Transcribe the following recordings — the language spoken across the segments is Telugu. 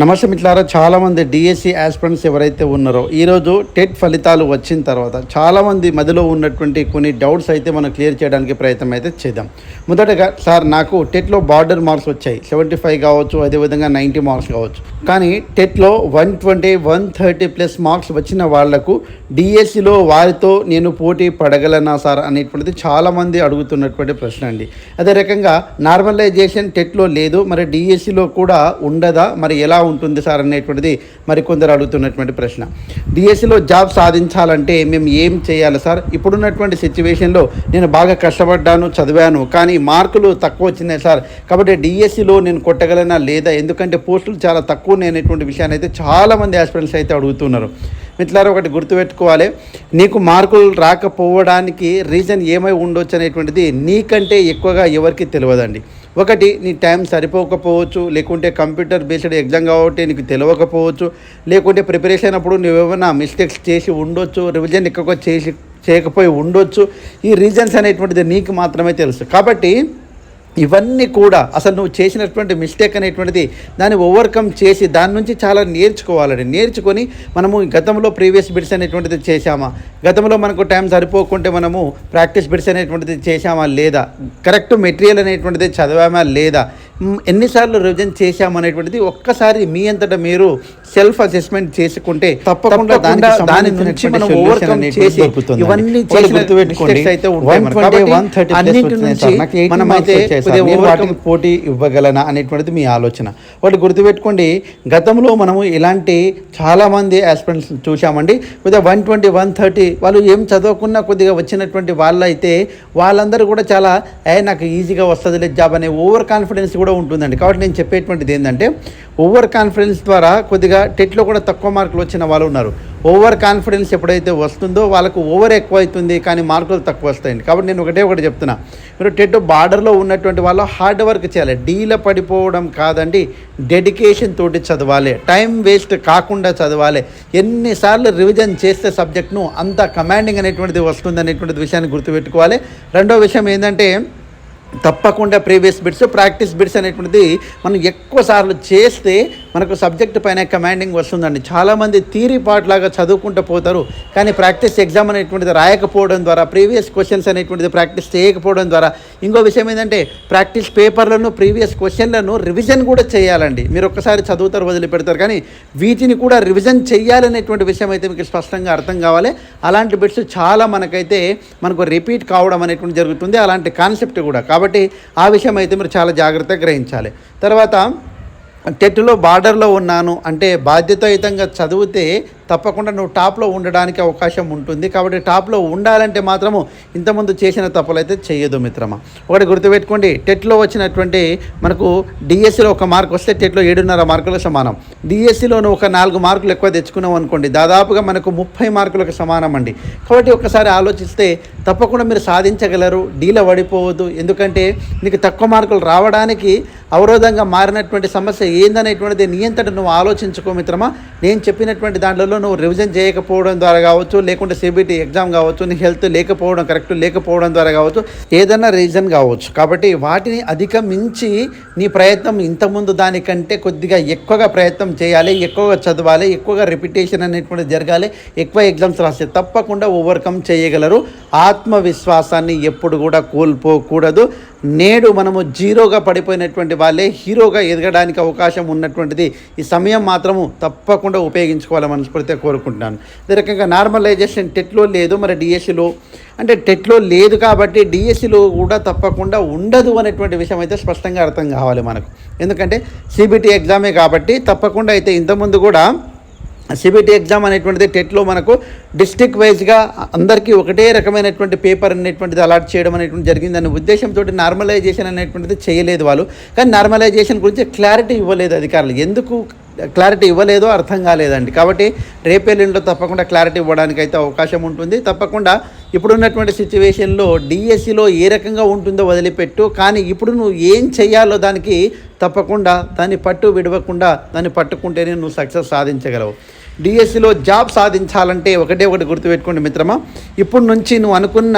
నమస్తే మిట్లారా చాలామంది డిఎస్సి ఆస్పిరెంట్స్ ఎవరైతే ఉన్నారో ఈరోజు టెట్ ఫలితాలు వచ్చిన తర్వాత చాలామంది మదిలో ఉన్నటువంటి కొన్ని డౌట్స్ అయితే మనం క్లియర్ చేయడానికి ప్రయత్నం అయితే చేద్దాం. మొదటగా సార్ నాకు టెట్లో బార్డర్ మార్క్స్ వచ్చాయి. సెవెంటీ ఫైవ్ కావచ్చు అదేవిధంగా నైంటీ మార్క్స్ కావచ్చు. కానీ టెట్లో one twenty one thirty plus marks వచ్చిన వాళ్ళకు డిఎస్సిలో వారితో నేను పోటీ పడగలనా సార్ అనేటువంటిది చాలామంది అడుగుతున్నటువంటి ప్రశ్న అండి. అదే రకంగా నార్మలైజేషన్ టెట్లో లేదు మరి డిఎస్సిలో కూడా ఉండదా మరి ఎలా ఉంటుంది సార్ అనేటువంటిది మరి కొందరు అడుగుతున్నటువంటి ప్రశ్న. డిఎస్సిలో జాబ్ సాధించాలంటే మేము ఏం చేయాలి సార్? ఇప్పుడున్నటువంటి సిచ్యువేషన్లో నేను బాగా కష్టపడ్డాను చదివాను కానీ మార్కులు తక్కువ వచ్చినాయి సార్. కాబట్టి డిఎస్సిలో నేను కొట్టగలనా లేదా? ఎందుకంటే పోస్టులు చాలా తక్కువ అనేటువంటి విషయాన్ని అయితే చాలామంది ఆస్పిరెంట్స్ అయితే అడుగుతున్నారు. మిట్లారా ఒకటి గుర్తుపెట్టుకోవాలి. నీకు మార్కులు రాకపోవడానికి రీజన్ ఏమై ఉండొచ్చు అనేటువంటిది నీకంటే ఎక్కువగా ఎవరికి తెలియదండి. ఒకటి నీ టైం సరిపోకపోవచ్చు లేకుంటే కంప్యూటర్ బేస్డ్ ఎగ్జామ్ కాబట్టి నీకు తెలియకపోవచ్చు లేకుంటే ప్రిపరేషన్ అప్పుడు నువ్వేమైనా మిస్టేక్స్ చేసి ఉండొచ్చు రివిజన్ ఎక్కువ చేసి చేయకపోయి ఉండొచ్చు ఈ రీజన్స్ అనేటువంటిది నీకు మాత్రమే తెలుసు. కాబట్టి ఇవన్నీ కూడా అసలు నువ్వు చేసినటువంటి మిస్టేక్ అనేటువంటిది దాన్ని ఓవర్కమ్ చేసి దాని నుంచి చాలా నేర్చుకోవాలండి. నేర్చుకొని మనము గతంలో ప్రీవియస్ బిడ్స్ అనేటువంటిది చేశామా? గతంలో మనకు టైం సరిపోకుంటే మనము ప్రాక్టీస్ బిడ్స్ అనేటువంటిది చేశామా లేదా? కరెక్ట్ మెటీరియల్ అనేటువంటిది చదివామా లేదా? ఎన్నిసార్లు రివిజన్ చేశామనేటువంటిది ఒక్కసారి మీ అంతటా మీరు సెల్ఫ్ అసెస్మెంట్ చేసుకుంటే తప్పకుండా దాని దాని నుంచి మనం ఓవర్కమ్ చేసి ఇవన్నీ అయితే ఉంటాయి అయితే పోటీ ఇవ్వగలనా అనేటువంటిది మీ ఆలోచన. ఒకటి గుర్తుపెట్టుకోండి గతంలో మనము ఇలాంటి చాలామంది ఆస్పిరెంట్స్ చూసామండి కొద్దిగా వన్ ట్వంటీ వన్ థర్టీ వాళ్ళు ఏం చదవకున్నా కొద్దిగా వచ్చినటువంటి వాళ్ళైతే వాళ్ళందరూ కూడా చాలా ఏ నాకు ఈజీగా వస్తుంది జాబ్ అనే ఓవర్ కాన్ఫిడెన్స్ కూడా ఉంటుందండి. కాబట్టి నేను చెప్పేటువంటిది ఏంటంటే ఓవర్ కాన్ఫిడెన్స్ ద్వారా కొద్దిగా టెట్లో కూడా తక్కువ మార్కులు వచ్చిన వాళ్ళు ఉన్నారు. ఓవర్ కాన్ఫిడెన్స్ ఎప్పుడైతే వస్తుందో వాళ్ళకు ఓవర్ ఎక్కువ అవుతుంది కానీ మార్కులు తక్కువ వస్తాయండి. కాబట్టి నేను ఒకటే ఒకటి చెప్తున్నా. మీరు టెట్ బార్డర్లో ఉన్నటువంటి వాళ్ళు హార్డ్ వర్క్ చేయాలి. డీల పడిపోవడం కాదండి. డెడికేషన్ తోటి చదవాలి. టైం వేస్ట్ కాకుండా చదవాలి. ఎన్నిసార్లు రివిజన్ చేస్తే సబ్జెక్ట్ను అంత కమాండింగ్ అనేటువంటిది వస్తుంది అనేటువంటిది విషయాన్ని గుర్తుపెట్టుకోవాలి. రెండో విషయం ఏంటంటే తప్పకుండా ప్రీవియస్ బిట్స్ ప్రాక్టీస్ బిట్స్ అనేటువంటిది మనం ఎక్కువ సార్లు చేస్తే మనకు సబ్జెక్ట్ పైన కమాండింగ్ వస్తుందండి. చాలామంది థీరీ పార్ట్ లాగా చదువుకుంటూ పోతారు. కానీ ప్రాక్టీస్ ఎగ్జామ్ అనేటువంటిది రాయకపోవడం ద్వారా ప్రీవియస్ క్వశ్చన్స్ అనేటువంటిది ప్రాక్టీస్ చేయకపోవడం ద్వారా ఇంకో విషయం ఏంటంటే ప్రాక్టీస్ పేపర్లను ప్రీవియస్ క్వశ్చన్లను రివిజన్ కూడా చేయాలండి. మీరు ఒక్కసారి చదువుతారు వదిలిపెడతారు. కానీ వీటిని కూడా రివిజన్ చేయాలనేటువంటి విషయం అయితే మీకు స్పష్టంగా అర్థం కావాలి. అలాంటి బిట్స్ చాలా మనకైతే మనకు రిపీట్ కావడం అనేటువంటి జరుగుతుంది. అలాంటి కాన్సెప్ట్ కూడా. కాబట్టి ఆ విషయం అయితే మీరు చాలా జాగ్రత్తగా గ్రహించాలి. తర్వాత టెట్లో బార్డర్లో ఉన్నాను అంటే బాధ్యతాయుతంగా చదివితే తప్పకుండా నువ్వు టాప్లో ఉండడానికి అవకాశం ఉంటుంది. కాబట్టి టాప్లో ఉండాలంటే మాత్రము ఇంతకుముందు చేసిన తప్పులు అయితే చేయదు మిత్రమా. ఒకటి గుర్తుపెట్టుకోండి టెట్లో వచ్చినటువంటి మనకు డిఎస్సిలో ఒక మార్క్ వస్తే టెట్లో ఏడున్నర మార్కులకు సమానం. డిఎస్సిలో నువ్వు ఒక నాలుగు మార్కులు ఎక్కువ తెచ్చుకున్నాం అనుకోండి దాదాపుగా మనకు ముప్పై మార్కులకు సమానం అండి. కాబట్టి ఒకసారి ఆలోచిస్తే తప్పకుండా మీరు సాధించగలరు డీల పడిపోవద్దు. ఎందుకంటే నీకు తక్కువ మార్కులు రావడానికి అవరోధంగా మారినటువంటి సమస్య ఏందనేటువంటిది నియంత్రణ నువ్వు ఆలోచించుకో మిత్రమా. నేను చెప్పినటువంటి దాంట్లో నువ్వు రివిజన్ చేయకపోవడం ద్వారా కావచ్చు లేకుంటే సిబిటి ఎగ్జామ్ కావచ్చు నీ హెల్త్ లేకపోవడం కరెక్ట్ లేకపోవడం ద్వారా కావచ్చు ఏదైనా రీజన్ కావచ్చు. కాబట్టి వాటిని అధిగమించి నీ ప్రయత్నం ఇంతకుముందు దానికంటే కొద్దిగా ఎక్కువగా ప్రయత్నం చేయాలి ఎక్కువగా చదవాలి ఎక్కువగా రిపిటేషన్ అనేటువంటిది జరగాలి ఎక్కువ ఎగ్జామ్స్ రాస్తే తప్పకుండా ఓవర్కమ్ చేయగలరు. ఆత్మవిశ్వాసాన్ని ఎప్పుడు కూడా కోల్పోకూడదు. నేడు మనము జీరోగా పడిపోయినటువంటి వాళ్ళే హీరోగా ఎదగడానికి అవకాశం ఉన్నటువంటిది ఈ సమయం మాత్రము తప్పకుండా ఉపయోగించుకోవాలని అయితే కోరుకుంటున్నాను. అదే రకంగా నార్మలైజేషన్ టెట్లో లేదు మరి డిఎస్సిలో. అంటే టెట్లో లేదు కాబట్టి డిఎస్సిలో కూడా తప్పకుండా ఉండదు అనేటువంటి విషయం అయితే స్పష్టంగా అర్థం కావాలి మనకు. ఎందుకంటే సిబిటి ఎగ్జామే కాబట్టి తప్పకుండా అయితే ఇంతకుముందు కూడా సిబిటి ఎగ్జామ్ అనేటువంటిది టెట్లో మనకు డిస్టిక్ వైజ్గా అందరికీ ఒకటే రకమైనటువంటి పేపర్ అనేటువంటిది అలాట్ చేయడం అనేటువంటి జరిగింది అనే ఉద్దేశంతో నార్మలైజేషన్ అనేటువంటిది చేయలేదు వాళ్ళు. కానీ నార్మలైజేషన్ గురించి క్లారిటీ ఇవ్వలేదు అధికారులు. ఎందుకు క్లారిటీ ఇవ్వలేదో అర్థం కాలేదండి. కాబట్టి రేపేళ్ళలో తప్పకుండా క్లారిటీ ఇవ్వడానికి అయితే అవకాశం ఉంటుంది. తప్పకుండా ఇప్పుడున్నటువంటి సిచ్యువేషన్లో డిఎస్సిలో ఏ రకంగా ఉంటుందో వదిలిపెట్టు. కానీ ఇప్పుడు నువ్వు ఏం చేయాలో దానికి తప్పకుండా దాన్ని పట్టు విడవకుండా దాన్ని పట్టుకుంటేనే నువ్వు సక్సెస్ సాధించగలవు. డిఎస్సిలో జాబ్ సాధించాలంటే ఒకటే ఒకటి గుర్తుపెట్టుకోండి మిత్రమా. ఇప్పుడు నుంచి నువ్వు అనుకున్న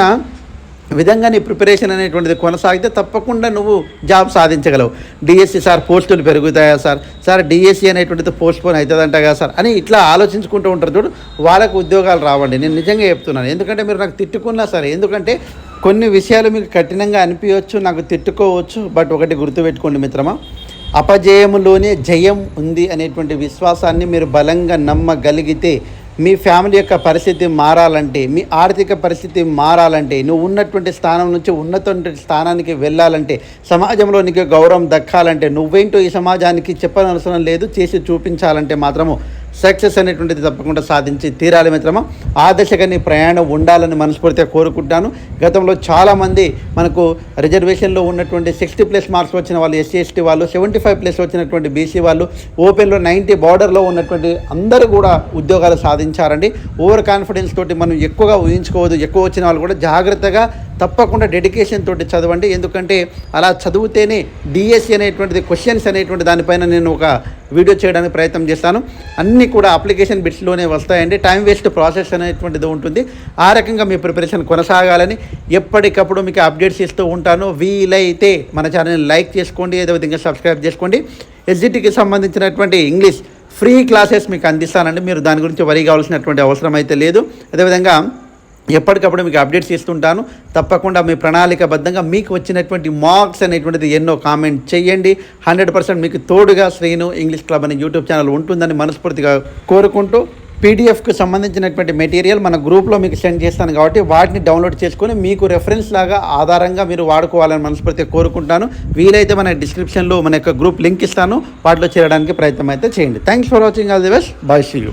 విధంగా నీ ప్రిపరేషన్ అనేటువంటిది కొనసాగితే తప్పకుండా నువ్వు జాబ్ సాధించగలవు. డిఎస్సి సార్ పోస్టులు పెరుగుతాయా సార్? సార్ డిఎస్సి అనేటువంటిది పోస్ట్ పోన్ అవుతుందంట కదా సార్? అని ఇట్లా ఆలోచించుకుంటూ ఉంటారు చూడు వాళ్ళకు ఉద్యోగాలు రావండి. నేను నిజంగా చెప్తున్నాను. ఎందుకంటే మీరు నాకు తిట్టుకున్నా సరే ఎందుకంటే కొన్ని విషయాలు మీకు కఠినంగా అనిపించవచ్చు నాకు తిట్టుకోవచ్చు బట్ ఒకటి గుర్తుపెట్టుకోండి మిత్రమా. అపజయములోనే జయం ఉంది అనేటువంటి విశ్వాసాన్ని మీరు బలంగా నమ్మగలిగితే మీ ఫ్యామిలీ యొక్క పరిస్థితి మారాలంటే మీ ఆర్థిక పరిస్థితి మారాలంటే నువ్వు ఉన్నటువంటి స్థానం నుంచి ఉన్నత స్థానానికి వెళ్ళాలంటే సమాజంలో నీకు గౌరవం దక్కాలంటే నువ్వేంటో ఈ సమాజానికి చెప్పనవసరం లేదు చేసి చూపించాలంటే మాత్రము సక్సెస్ అనేటువంటిది తప్పకుండా సాధించి తీరాలి మిత్రమా. ఆ దశగా నీ ప్రయాణం ఉండాలని మనస్ఫూర్తిగా కోరుకుంటాను గతంలో చాలామంది మనకు రిజర్వేషన్లో ఉన్నటువంటి సిక్స్టీ ప్లస్ మార్క్స్ వచ్చిన వాళ్ళు ఎస్సీ ఎస్టీ వాళ్ళు సెవెంటీ ఫైవ్ ప్లస్ వచ్చినటువంటి బీసీ వాళ్ళు ఓపెన్లో నైంటీ బార్డర్లో ఉన్నటువంటి అందరూ కూడా ఉద్యోగాలు సాధించారండి. ఓవర్ కాన్ఫిడెన్స్ తోటి మనం ఎక్కువగా ఊహించుకోవద్దు. ఎక్కువ వచ్చిన వాళ్ళు కూడా జాగ్రత్తగా తప్పకుండా డెడికేషన్ తోటి చదవండి. ఎందుకంటే అలా చదివితేనే డిఎస్సి అనేటువంటిది క్వశ్చన్స్ అనేటువంటి దానిపైన నేను ఒక వీడియో చేయడానికి ప్రయత్నం చేస్తాను. అన్నీ కూడా అప్లికేషన్ బిట్స్లోనే వస్తాయండి. టైం వేస్ట్ ప్రాసెస్ అనేటువంటిది ఉంటుంది. ఆ రకంగా మీ ప్రిపరేషన్ కొనసాగాలని ఎప్పటికప్పుడు మీకు అప్డేట్స్ ఇస్తూ ఉంటాను. వీలైతే మన ఛానల్ని లైక్ చేసుకోండి. అదేవిధంగా సబ్స్క్రైబ్ చేసుకోండి. ఎస్జిటికి సంబంధించినటువంటి ఇంగ్లీష్ ఫ్రీ క్లాసెస్ మీకు అందిస్తానండి. మీరు దాని గురించి వరి కావాల్సినటువంటి అవసరం అయితే లేదు. అదేవిధంగా ఎప్పటికప్పుడు మీకు అప్డేట్స్ ఇస్తుంటాను తప్పకుండా మీ ప్రణాళికబద్ధంగా మీకు వచ్చినటువంటి మార్క్స్ అనేటువంటిది ఎన్నో కామెంట్ చేయండి. హండ్రెడ్ పర్సెంట్ మీకు తోడుగా శ్రీను ఇంగ్లీష్ క్లబ్ అనే యూట్యూబ్ ఛానల్ ఉంటుందని మనస్ఫూర్తిగా కోరుకుంటూ పీడిఎఫ్కి సంబంధించినటువంటి మెటీరియల్ మన గ్రూప్లో మీకు సెండ్ చేస్తాను కాబట్టి వాటిని డౌన్లోడ్ చేసుకొని మీకు రెఫరెన్స్ లాగా ఆధారంగా మీరు వాడుకోవాలని మనస్ఫూర్తిగా కోరుకుంటాను. వీలైతే మన డిస్క్రిప్షన్లో మన యొక్క గ్రూప్ లింక్ ఇస్తాను. వాటిలో చేరడానికి ప్రయత్నం అయితే చేయండి. Thanks for watching all the best bye see you